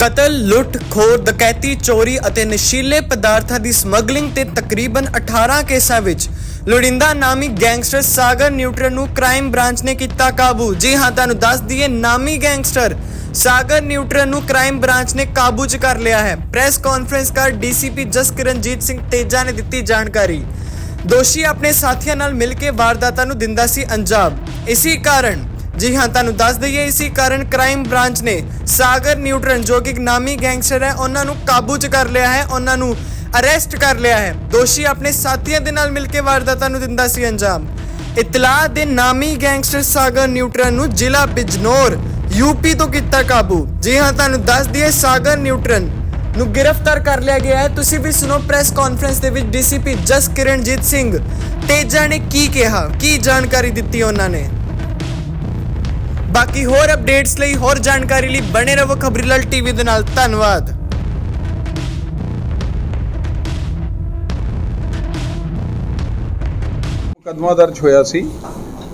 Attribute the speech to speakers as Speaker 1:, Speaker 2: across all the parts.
Speaker 1: ਕਤਲ, ਲੁੱਟ, ਖੋਹ, ਡਕੈਤੀ, ਚੋਰੀ ਅਤੇ ਨਸ਼ੀਲੇ ਪਦਾਰਥਾਂ ਦੀ ਸਮਗਲਿੰਗ ਤੇ ਤਕਰੀਬਨ 18 ਕੇਸਾਂ ਵਿੱਚ ਲੋੜਿੰਦਾ ਨਾਮੀ ਗੈਂਗਸਟਰ ਸਾਗਰ ਨਿਊਟਰਨ ਨੂੰ ਕ੍ਰਾਈਮ ਬ੍ਰਾਂਚ ਨੇ ਕੀਤਾ ਕਾਬੂ। ਜੀ ਹਾਂ, ਤੁਹਾਨੂੰ ਦੱਸ ਦਈਏ, ਨਾਮੀ ਗੈਂਗਸਟਰ ਸਾਗਰ ਨਿਊਟਰਨ ਨੂੰ ਕ੍ਰਾਈਮ ਬ੍ਰਾਂਚ ਨੇ ਕਾਬੂ 'ਚ ਕਰ ਲਿਆ ਹੈ। ਪ੍ਰੈਸ ਕਾਨਫਰੰਸ ਕਰ ਡੀਸੀਪੀ ਜਸਕਿਰਨਜੀਤ ਸਿੰਘ ਤੇਜਾ ਨੇ ਦਿੱਤੀ ਜਾਣਕਾਰੀ। ਦੋਸ਼ੀ ਆਪਣੇ ਸਾਥੀਆਂ ਨਾਲ ਮਿਲ ਕੇ ਵਾਰਦਾਤਾਂ ਨੂੰ ਦਿੰਦਾ ਸੀ ਅੰਜਾਮ। ਇਸੇ ਕਾਰਨ ਜੀ ਹਾਂ, ਤੁਹਾਨੂੰ ਦੱਸ ਦਈਏ ਇਸੇ ਕਾਰਨ ਕ੍ਰਾਈਮ ਬ੍ਰਾਂਚ ਨੇ ਸਾਗਰ ਨਿਊਟਰਨ, ਜੋ ਕਿ ਨਾਮੀ ਗੈਂਗਸਟਰ ਹੈ, ਉਹਨਾਂ ਨੂੰ ਕਾਬੂ 'ਚ ਕਰ ਲਿਆ ਹੈ, ਉਹਨਾਂ ਨੂੰ ਅਰੈਸਟ ਕਰ ਲਿਆ ਹੈ। ਦੋਸ਼ੀ ਆਪਣੇ ਸਾਥੀਆਂ ਦੇ ਨਾਲ ਮਿਲ ਕੇ ਵਾਰਦਾਤਾਂ ਨੂੰ ਦਿੰਦਾ ਸੀ ਅੰਜਾਮ। ਇਤਲਾਹ ਦੇ ਨਾਮੀ ਗੈਂਗਸਟਰ ਸਾਗਰ ਨਿਊਟਰਨ ਨੂੰ ਜ਼ਿਲ੍ਹਾ ਬਿਜਨੌਰ ਯੂਪੀ ਤੋਂ ਕੀਤਾ ਕਾਬੂ। ਜੀ ਹਾਂ, ਤੁਹਾਨੂੰ ਦੱਸ ਦਈਏ ਸਾਗਰ ਨਿਊਟਰਨ ਨੂੰ ਗ੍ਰਿਫਤਾਰ ਕਰ ਲਿਆ ਗਿਆ ਹੈ। ਤੁਸੀਂ ਵੀ ਸੁਣੋ ਪ੍ਰੈਸ ਕਾਨਫਰੰਸ ਦੇ ਵਿੱਚ ਡੀਸੀਪੀ ਜਸ ਕਿਰਨਜੀਤ ਸਿੰਘ ਤੇਜਾ ਨੇ ਕੀ ਕਿਹਾ, ਕੀ ਜਾਣਕਾਰੀ ਦਿੱਤੀ ਉਹਨਾਂ ਨੇ? ਬਾਕੀ ਹੋਰ ਅਪਡੇਟਸ ਲਈ, ਹੋਰ ਜਾਣਕਾਰੀ ਲਈ ਬਣੇ ਰਹੋ ਖਬਰੀਲਾਲ ਟੀਵੀ ਦੇ ਨਾਲ। ਧੰਨਵਾਦ।
Speaker 2: ਮੁਕੱਦਮਾ ਦਰਜ ਹੋਇਆ ਸੀ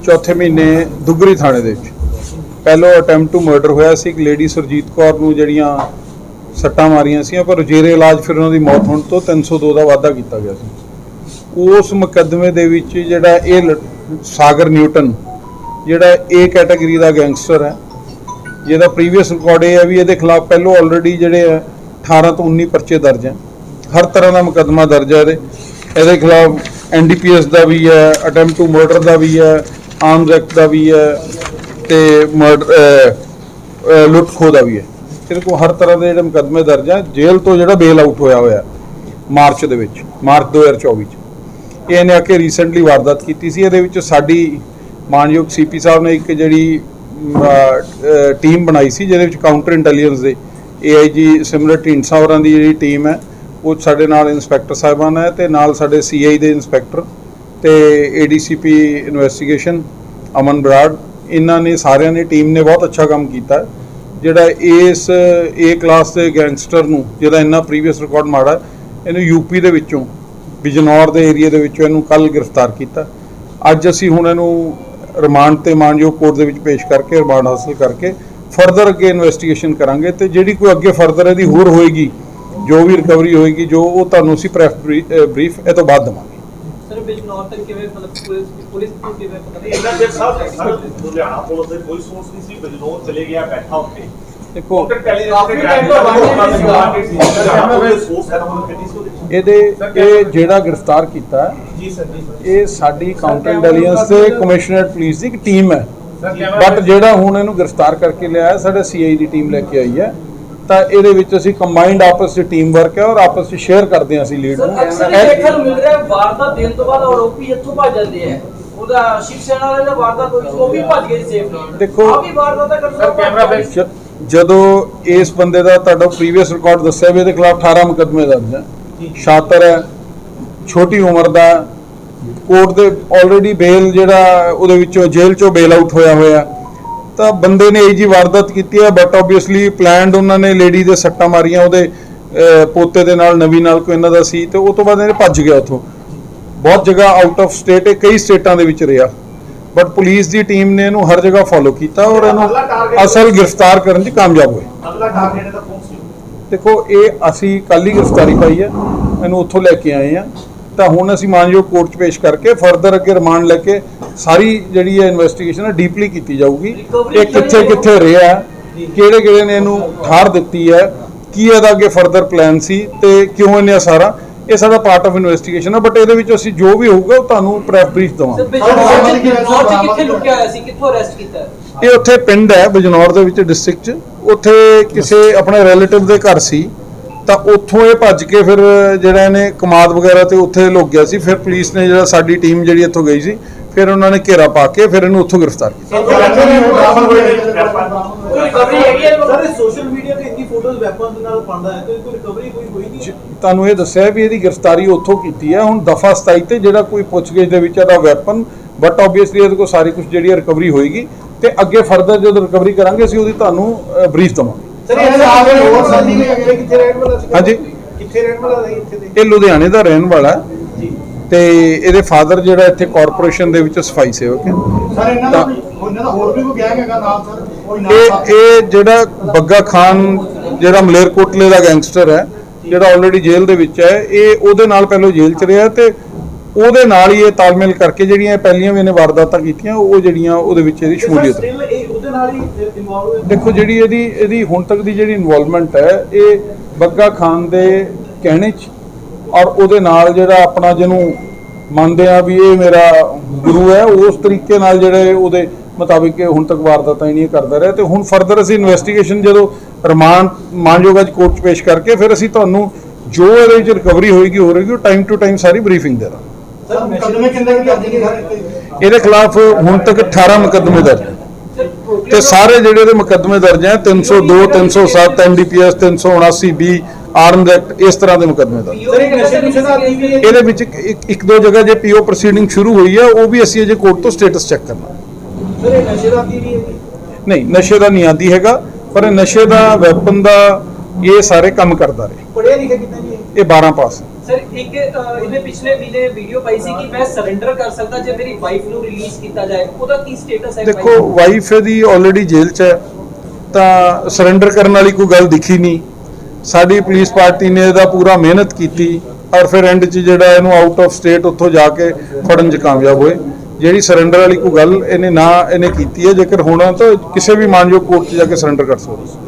Speaker 2: ਚੌਥੇ ਮਹੀਨੇ ਦੁੱਗਰੀ ਥਾਣੇ ਦੇ ਵਿੱਚ। ਪਹਿਲੋ ਅਟੈਂਪਟ ਟੂ ਮਰਡਰ ਹੋਇਆ ਸੀ। ਇੱਕ ਲੇਡੀ ਸੁਰਜੀਤ ਕੌਰ ਨੂੰ ਜਿਹੜੀਆਂ ਸੱਟਾਂ ਮਾਰੀਆਂ ਸੀ, ਪਰ ਜੇਰੇ ਇਲਾਜ ਫਿਰ ਉਹਨਾਂ ਦੀ ਮੌਤ ਹੋਣ ਤੋਂ 302 ਦਾ ਵਾਅਦਾ ਕੀਤਾ ਗਿਆ ਸੀ। ਉਸ ਮੁਕੱਦਮੇ ਦੇ ਵਿੱਚ ਜਿਹੜਾ ਇਹ ਲ- ਸਾਗਰ ਨਿਊਟਨ ਜਿਹੜਾ ਏ ਕੈਟਾਗਰੀ ਦਾ ਗੈਂਗਸਟਰ ਹੈ, ਜਿਹਦਾ ਪ੍ਰੀਵੀਅਸ ਰਿਕਾਰਡ ਇਹ ਹੈ ਵੀ ਇਹਦੇ ਖਿਲਾਫ ਪਹਿਲੋਂ ਆਲਰੇਡੀ ਜਿਹੜੇ ਹੈ 18 ਤੋਂ 19 ਪਰਚੇ ਦਰਜ ਹੈ। ਹਰ ਤਰ੍ਹਾਂ ਦਾ ਮੁਕੱਦਮਾ ਦਰਜ ਹੈ ਇਹਦੇ। ਇਹਦੇ ਖਿਲਾਫ ਐਨਡੀਪੀਐਸ ਦਾ ਵੀ ਹੈ ਅਟੈਂਪਟ ਟੂ ਮਰਡਰ ਦਾ ਵੀ ਹੈ ਆਰਮਸ ਐਕਟ ਦਾ ਵੀ ਹੈ ਤੇ ਮਰਡਰ ਲੁੱਟ ਖੋਹ ਦਾ ਵੀ ਹੈ। ਇਹਦੇ ਕੋਲ ਹਰ ਤਰ੍ਹਾਂ ਦੇ ਜਿਹੜੇ ਮੁਕੱਦਮੇ ਦਰਜ ਹੈ, ਜੇਲ੍ਹ ਤੋਂ ਜਿਹੜਾ ਬੇਲ ਆਊਟ ਹੋਇਆ ਹੋਇਆ, ਮਾਰਚ ਦੇ ਵਿੱਚ, ਮਾਰਚ 2024 ਚ। ਇਹਨੇ ਆ ਕੇ ਰੀਸੈਂਟਲੀ ਵਾਰਦਾਤ ਕੀਤੀ ਸੀ, ਇਹਦੇ ਵਿੱਚ ਸਾਡੀ ਮਾਨਯੋਗ ਸੀਪੀ ਸਾਹਿਬ ਨੇ ਇੱਕ ਜਿਹੜੀ ਟੀਮ ਬਣਾਈ ਸੀ ਜਿਹਦੇ ਵਿੱਚ ਕਾਊਂਟਰ ਇੰਟੈਲੀਜੈਂਸ ਦੇ ਏਆਈਜੀ ਸਿਮਰਤ ਢੀਂਡਸਾ ਹੋਰਾਂ ਦੀ ਜਿਹੜੀ ਟੀਮ ਹੈ ਉਹ ਸਾਡੇ ਨਾਲ ਇਨਸਪੈਕਟਰ ਸਾਹਿਬਾਨ ਹੈ ਤੇ ਨਾਲ ਸਾਡੇ ਸੀਆਈ ਦੇ ਇਨਸਪੈਕਟਰ ਤੇ ਏਡੀਸੀਪੀ ਇਨਵੈਸਟੀਗੇਸ਼ਨ ਅਮਨ ਬਰਾੜ ਇਹਨਾਂ ਨੇ ਸਾਰਿਆਂ ਨੇ ਟੀਮ ਨੇ ਬਹੁਤ ਅੱਛਾ ਕੰਮ ਕੀਤਾ। ਜਿਹੜਾ ਇਸ ਏ ਕਲਾਸ ਦੇ ਗੈਂਗਸਟਰ ਨੂੰ ਜਿਹਦਾ ਇੰਨਾ ਪ੍ਰੀਵੀਅਸ ਰਿਕਾਰਡ ਮਾੜਾ ਹੈ, ਇਹਨੂੰ ਯੂਪੀ ਦੇ ਵਿੱਚੋਂ ਬਿਜਨੌਰ ਦੇ ਏਰੀਆ ਦੇ ਵਿੱਚੋਂ ਇਹਨੂੰ ਕੱਲ ਗ੍ਰਿਫਤਾਰ ਕੀਤਾ। ਅੱਜ ਅਸੀਂ ਹੁਣ ਇਹਨੂੰ ਰਿਮਾਂਡ ਤੇ ਮਾਨਯੋਗ ਕੋਰਟ ਦੇ ਵਿੱਚ ਪੇਸ਼ ਕਰਕੇ ਰਿਮਾਂਡ ਹਾਸਲ ਕਰਕੇ ਫਰਦਰ ਅੱਗੇ ਇਨਵੈਸਟੀਗੇਸ਼ਨ ਕਰਾਂਗੇ ਤੇ ਜਿਹੜੀ ਕੋਈ ਅੱਗੇ ਫਰਦਰ ਇਹਦੀ ਹੋਰ ਹੋਏਗੀ ਜੋ ਵੀ ਰਿਕਵਰੀ ਹੋਏਗੀ ਜੋ ਉਹ ਤੁਹਾਨੂੰ ਅਸੀਂ ਪ੍ਰੈਸ ਬਰੀਫ ਇਹ ਤੋਂ ਬਾਅਦ ਦੇਵਾਂਗੇ।
Speaker 3: ਸਰ ਬਿਜਨੌਰ ਤੱਕ ਕਿਵੇਂ ਮਤਲਬ ਪੁਲਿਸ ਪੁਲਿਸ ਨੂੰ ਕਿਵੇਂ ਪਤਾ
Speaker 4: ਇਹਨਾਂ ਦੇ ਸਾਹਿਬ ਸਰ ਲੁਧਿਆਣਾ ਪੁਲਿਸ ਦੇ ਕੋਈ ਸੋਰਸ ਨਹੀਂ ਸੀ ਬਜਨੌਰ ਚਲੇ ਗਿਆ ਬੈਠਾ ਉੱਤੇ
Speaker 2: ਦੇਖੋ? ਇਹਦੇ ਇਹ ਜਿਹੜਾ ਗ੍ਰਿਫਤਾਰ ਕੀਤਾ ਹੈ,
Speaker 4: ਜੀ ਸਰ ਜੀ ਸਰ
Speaker 2: ਇਹ ਸਾਡੀ ਕਾਊਂਟਰ ਇੰਟੈਲੀਜੈਂਸ ਤੇ ਕਮਿਸ਼ਨਰੇਟ ਪੁਲਿਸ ਦੀ ਇੱਕ ਟੀਮ ਹੈ। ਬਟ ਜਿਹੜਾ ਹੁਣ ਇਹਨੂੰ ਗ੍ਰਿਫਤਾਰ ਕਰਕੇ ਲਿਆਇਆ ਹੈ, ਸਾਡੇ ਸੀਆਈ ਦੀ ਟੀਮ ਲੈ ਕੇ ਆਈ ਹੈ। ਤਾਂ ਇਹਦੇ ਵਿੱਚ ਅਸੀਂ ਕੰਬਾਈਨਡ ਆਪਸ ਵਿੱਚ ਟੀਮ ਵਰਕ ਹੈ ਔਰ ਆਪਸ ਵਿੱਚ ਸ਼ੇਅਰ ਕਰਦੇ ਹਾਂ ਅਸੀਂ ਲੀਡ ਨੂੰ।
Speaker 3: ਦੇਖਣ ਨੂੰ ਮਿਲ ਰਿਹਾ ਵਾਰਦਾਤ ਦੇਣ ਤੋਂ ਬਾਅਦ ਆਰੋਪੀ ਇੱਥੋਂ ਭੱਜ ਜਾਂਦੇ ਆ ਉਹਦਾ ਸ਼ਿਵ ਸੈਨਾ ਵਾਲੇ ਦਾ ਵਾਰਦਾਤ ਹੋਈ ਉਹ ਵੀ ਭੱਜ ਗਏ ਸੇਫਲੀ
Speaker 2: ਦੇਖੋ-
Speaker 3: ਆ ਵੀ ਵਾਰਦਾਤ ਕਰਨ ਸਰ ਕੈਮਰਾ
Speaker 2: ਜ- ਜਦੋਂ ਇਸ ਬੰਦੇ ਦਾ ਤੁਹਾਡਾ ਪ੍ਰੀਵੀਅਸ ਰਿਕਾਰਡ ਦੱਸਿਆ ਵੀ ਇਹਦੇ ਖਿਲਾਫ 18 ਮੁਕੱਦਮੇ ਦਰਜ ਹੈ। ਸ਼ਾਤਰ ਹੈ ਛੋਟੀ ਉਮਰ ਦਾ ਕੋਰਟ ਦੇ ਆਲਰੇਡੀ ਬੇਲ ਜਿਹੜਾ ਉਹਦੇ ਵਿੱਚੋਂ ਜੇਲ੍ਹ ਚੋਂ ਬੇਲ ਆਊਟ ਹੋਇਆ ਹੋਇਆ। ਤਾਂ ਬੰਦੇ ਨੇ ਇਹ ਜੀ ਵਾਰਦਾਤ ਕੀਤੀ ਹੈ ਬਟ ਆਬਵੀਅਸਲੀ ਪਲਾਨਡ ਉਹਨਾਂ ਨੇ ਲੇਡੀ ਦੇ ਸੱਟਾਂ ਮਾਰੀਆਂ ਉਹਦੇ ਪੋਤੇ ਦੇ ਨਾਲ ਨਵੀਂ ਨਾਲ ਕੋਈ ਇਹਨਾਂ ਦਾ ਸੀ ਤੇ ਉਹ ਤੋਂ ਬਾਅਦ ਇਹਨੇ ਭੱਜ ਗਿਆ ਉੱਥੋਂ। ਬਹੁਤ ਜਗ੍ਹਾ ਆਊਟ ਆਫ ਸਟੇਟ ਕਈ ਸਟੇਟਾਂ ਦੇ ਵਿੱਚ ਰਿਹਾ। ਬਟ ਪੁਲਿਸ ਦੀ ਟੀਮ ਨੇ ਇਹਨੂੰ ਹਰ ਜਗ੍ਹਾ ਫੋਲੋ ਕੀਤਾ ਔਰ ਇਹਨੂੰ ਅਸਲ ਗ੍ਰਿਫਤਾਰ ਕਰਨ 'ਚ ਕਾਮਯਾਬ ਹੋਏ।
Speaker 4: ਅਗਲਾ ਟਾਰਗੇਟ
Speaker 2: ਦੇਖੋ ਇਹ ਅਸੀਂ ਕੱਲ ਹੀ ਗ੍ਰਿਫਤਾਰੀ ਪਾਈ ਹੈ। ਇਹਨੂੰ ਉੱਥੋਂ ਲੈ ਕੇ ਆਏ ਆ ਤਾਂ ਹੁਣ ਅਸੀਂ ਮਾਨਯੋਗ ਕੋਰਟ 'ਚ ਪੇਸ਼ ਕਰਕੇ ਫਰਦਰ ਅੱਗੇ ਰਿਮਾਂਡ ਲੈ ਕੇ ਸਾਰੀ ਜਿਹੜੀ ਹੈ ਇਨਵੈਸਟੀਗੇਸ਼ਨ ਹੈ ਡੀਪਲੀ ਕੀਤੀ ਜਾਊਗੀ। ਇਹ ਕਿੱਥੇ ਕਿੱਥੇ ਰਿਹਾ ਕਿਹੜੇ ਕਿਹੜੇ ਨੇ ਇਹਨੂੰ ਠਾਰ ਦਿੱਤੀ ਹੈ ਕੀ ਇਹਦਾ ਅੱਗੇ ਫਰਦਰ ਪਲਾਨ ਸੀ ਤੇ ਕਿਉਂ ਇਹਨੇ ਇਹ ਸਾਰਾ ਇਹ ਸਾਡਾ ਪਾਰਟ ਆਫ ਇਨਵੈਸਟੀਗੇਸ਼ਨ ਹੈ ਬਟ ਇਹਦੇ ਵਿੱਚ ਅਸੀਂ ਜੋ ਵੀ ਹੋਊਗਾ ਉਹ ਤੁਹਾਨੂੰ ਪ੍ਰੈਸ ਬਰੀਫ ਦਵਾਂਗੇ।
Speaker 3: ਬਿਜਨੌਰ ਚ ਬਿਜਨੌਰ ਚ ਕਿੱਥੇ ਲੁਕਿਆ ਹੋਇਆ ਸੀ? ਕਿੱਥੋਂ ਅਰੈਸਟ ਕੀਤਾ? ਹੈ?
Speaker 2: ਇਹ ਉੱਥੇ ਪਿੰਡ ਹੈ ਬਜਨੌਰ ਦੇ ਵਿੱਚ ਡਿਸਟ੍ਰਿਕਟ 'ਚ। ਉੱਥੇ ਕਿਸੇ ਆਪਣੇ ਰਿਲੇਟਿਵ ਦੇ ਘਰ ਸੀ। ਤਾਂ ਉੱਥੋਂ ਇਹ ਭੱਜ ਕੇ ਫਿਰ ਜਿਹੜਾ ਇਹਨੇ ਕਮਾਦ ਵਗੈਰਾ ਤੇ ਉੱਥੇ ਲੁਕ ਗਿਆ ਸੀ। ਫਿਰ ਪੁਲਿਸ ਨੇ ਜਿਹੜਾ ਸਾਡੀ ਟੀਮ ਜਿਹੜੀ ਇੱਥੋਂ ਗਈ ਸੀ ਫਿਰ ਉਹਨਾਂ ਨੇ ਘੇਰਾ ਪਾ ਕੇ ਫਿਰ ਇਹਨੂੰ ਉੱਥੋਂ ਗ੍ਰਿਫਤਾਰ ਕੀਤਾ।
Speaker 3: ਰਿਕਵਰੀ ਹੈਗੀ ਹੈ
Speaker 5: ਸਰ ਇਹ ਸੋਸ਼ਲ ਮੀਡੀਆ ਤੇ ਇੰਨੀ ਫੋਟੋਜ਼ ਵੈਪਨ ਦੇ ਨਾਲ ਪਾਉਂਦਾ ਹੈ ਤੇ ਕੋਈ ਰਿਕਵਰੀ ਕੋਈ ਹੋਈ ਨਹੀਂ।
Speaker 2: ਤੁਹਾਨੂੰ ਇਹ ਦੱਸਿਆ ਵੀ ਇਹਦੀ ਗ੍ਰਿਫਤਾਰੀ ਉੱਥੋਂ ਕੀਤੀ ਹੈ। ਹੁਣ ਦਫਾ 27 ਤੇ ਜਿਹੜਾ ਕੋਈ ਪੁੱਛਗਿੱਛ ਦੇ ਵਿੱਚ ਇਹਦਾ ਵੈਪਨ ਬਟ ਆਬਵੀਅਸਲੀ ਇਹਦੇ ਕੋਲ ਸਾਰੀ ਕੁਝ ਜਿਹੜੀ ਰਿਕਵਰੀ ਹੋਏਗੀ। ਤੇ ਅੱਗੇ ਫਰਦਰ ਜਦੋਂ ਰਿਕਵਰੀ ਕਰਾਂਗੇ ਅਸੀਂ ਉਹਦੀ ਤੁਹਾਨੂੰ ਬਰੀਫ ਦਵਾਂਗੇ।
Speaker 5: ਸਰ ਇਹ ਸਾਰੇ ਹੋਰ ਸਾਡੀ ਵੀ ਹੈਗੇ ਕਿੱਥੇ ਰਹਿਣ ਵਾਲਾ ਸੀ
Speaker 2: ਹਾਂਜੀ।
Speaker 5: ਕਿੱਥੇ ਰਹਿਣ ਵਾਲਾ ਸੀ ਇੱਥੇ ਦੇ?
Speaker 2: ਇਹ ਲੁਧਿਆਣੇ ਦਾ ਰਹਿਣ ਵਾਲਾ
Speaker 5: ਜੀ।
Speaker 2: ਤੇ ਇਹਦੇ ਫਾਦਰ ਜਿਹੜਾ ਇੱਥੇ ਕਾਰਪੋਰੇਸ਼ਨ ਦੇ ਵਿੱਚ ਸਫ਼ਾਈ ਸੇਵਕ ਹੈ।
Speaker 5: ਸਰ ਇਹਨਾਂ ਦਾ ਕੋਈ- ਇਹਨਾਂ ਦਾ ਹੋਰ ਵੀ ਕੋਈ ਗੈਂਗ ਹੈਗਾ ਨਾਲ ਸਰ?
Speaker 2: ਇਹ? ਇਹ ਜਿਹੜਾ ਬੱਗਾ ਖਾਨ ਜਿਹੜਾ ਮਲੇਰਕੋਟਲੇ ਦਾ ਗੈਂਗਸਟਰ ਹੈ ਜਿਹੜਾ ਆਲਰੇਡੀ ਜੇਲ੍ਹ ਦੇ ਵਿੱਚ ਹੈ ਇਹ ਉਹਦੇ ਨਾਲ ਪਹਿਲਾਂ ਜੇਲ੍ਹ 'ਚ ਰਿਹਾ ਤੇ ਉਹਦੇ ਨਾਲ ਹੀ ਇਹ ਤਾਲਮੇਲ ਕਰਕੇ ਜਿਹੜੀਆਂ ਪਹਿਲੀਆਂ ਵੀ ਇਹਨੇ ਵਾਰਦਾਤਾਂ ਕੀਤੀਆਂ ਉਹ ਜਿਹੜੀਆਂ ਉਹਦੇ ਵਿੱਚ ਇਹਦੀ ਸ਼ਮੂਲੀਅਤ ਦੇਖੋ ਜਿਹੜੀ ਇਹਦੀ ਇਹਦੀ ਹੁਣ ਤੱਕ ਦੀ ਜਿਹੜੀ ਇਨਵੋਲਵਮੈਂਟ ਹੈ ਇਹ ਬੱਗਾ ਖਾਨ ਦੇ ਕਹਿਣੇ 'ਚ ਔਰ ਉਹਦੇ ਨਾਲ ਜਿਹੜਾ ਆਪਣਾ ਜਿਹਨੂੰ ਮੰਨਦੇ ਆ ਵੀ ਇਹ ਮੇਰਾ ਗੁਰੂ ਹੈ ਉਸ ਤਰੀਕੇ ਨਾਲ ਜਿਹੜੇ ਉਹਦੇ ਮੁਤਾਬਿਕ ਹੁਣ ਤੱਕ ਵਾਰਦਾਤਾਂ ਜਿਹੜੀਆਂ ਕਰਦਾ ਰਿਹਾ ਤੇ ਹੁਣ ਫਰਦਰ ਅਸੀਂ ਇਨਵੈਸਟੀਗੇਸ਼ਨ ਜਦੋਂ ਰਿਮਾਂਡ ਮਾਨਯੋਗ ਅੱਜ ਕੋਰਟ 'ਚ ਪੇਸ਼ ਕਰਕੇ ਫਿਰ ਅਸੀਂ ਤੁਹਾਨੂੰ ਜੋ ਇਹਦੇ ਵਿੱਚ ਰਿਕਵਰੀ ਹੋਏਗੀ ਹੋ ਰਹੇਗੀ ਉਹ ਟਾਈਮ ਟੂ ਟਾਈਮ ਸਾਰੀ ਬਰੀਫਿੰਗ ਦੇ ਦਾਂਗੇ।
Speaker 5: ਸਰ ਮੁਕੱਦਮੇ ਕਿੰਨੇ ਵੀ ਅੱਜ ਦੇ
Speaker 2: ਇਹਦੇ ਖਿਲਾਫ ਹੁਣ ਤੱਕ 18 ਮੁਕੱਦਮੇ ਦਰਜ ਹੈ ਤੇ ਸਾਰੇ ਜਿਹੜੇ ਦੇ ਮੁਕੱਦਮੇ ਦਰਜ ਹੈ 302 307 ਐਨਡੀਪੀਐਸ 379 ਬੀ ਆਰਮਡ ਐਕਟ ਇਸ ਤਰ੍ਹਾਂ ਦੇ ਮੁਕੱਦਮੇ ਦਰਜ
Speaker 5: ਹੈ
Speaker 2: ਇਹਦੇ ਵਿੱਚ ਇੱਕ ਦੋ ਜਗ੍ਹਾ ਜੇ ਪੀਓ ਪ੍ਰੋਸੀਡਿੰਗ ਸ਼ੁਰੂ ਹੋਈ ਹੈ ਉਹ ਵੀ ਅਸੀਂ ਅਜੇ ਕੋਰਟ ਤੋਂ ਸਟੇਟਸ ਚੈੱਕ ਕਰਨਾ।
Speaker 5: ਸਰ ਇਹ ਨਸ਼ੇ ਦਾ ਆਦੀ ਵੀ ਹੈ
Speaker 2: ਨਹੀਂ ਨਸ਼ੇ ਦਾ ਨਹੀਂ ਆਦੀ ਹੈਗਾ ਪਰ ਇਹ ਨਸ਼ੇ ਦਾ ਵੈਪਨ ਦਾ ਇਹ ਸਾਰੇ ਕੰਮ ਕਰਦਾ ਰਿਹਾ।
Speaker 5: ਪੜਿਆ ਲਿਖਿਆ ਕਿੰਨਾ ਜੀ ਇਹ?
Speaker 2: ਇਹ 12 ਪਾਸ।
Speaker 6: ਸਰ ਇੱਕ ਇਹਨੇ ਪਿਛਲੇ ਮਹੀਨੇ ਵੀਡੀਓ ਪਾਈ ਸੀ ਕਿ ਮੈਂ ਸਰੈਂਡਰ ਕਰ ਸਕਦਾ ਜੇ ਮੇਰੀ ਵਾਈਫ ਨੂੰ ਰਿਲੀਜ਼ ਕੀਤਾ ਜਾਏ। ਉਹਦਾ ਕੀ ਸਟੇਟਸ ਹੈ
Speaker 2: ਦੇਖੋ ਵਾਈਫ ਇਹਦੀ ਆਲਰੇਡੀ ਜੇਲ੍ਹ 'ਚ ਹੈ ਤਾਂ ਸਰੈਂਡਰ ਕਰਨ ਵਾਲੀ ਕੋਈ ਗੱਲ ਦਿਖੀ ਨਹੀਂ। ਸਾਡੀ ਪੁਲਿਸ ਪਾਰਟੀ ਨੇ ਇਹਦਾ ਪੂਰਾ ਮਿਹਨਤ ਕੀਤੀ ਔਰ ਫਿਰ ਐਂਡ 'ਚ ਜਿਹੜਾ ਇਹਨੂੰ ਆਊਟ ਆਫ ਸਟੇਟ ਉੱਥੋਂ ਜਾ ਕੇ ਫੜਨ 'ਚ ਕਾਮਯਾਬ ਹੋਏ। ਜਿਹੜੀ ਸਰੈਂਡਰ ਵਾਲੀ ਕੋਈ ਗੱਲ ਇਹਨੇ ਨਾ, ਇਹਨੇ ਕੀਤੀ ਹੈ, ਜੇਕਰ ਹੋਣਾ ਤਾਂ ਕਿਸੇ ਵੀ ਮਾਨਯੋਗ ਕੋਰਟ 'ਚ ਜਾ ਕੇ ਸਰੈਂਡਰ ਕਰ ਸਕਦਾ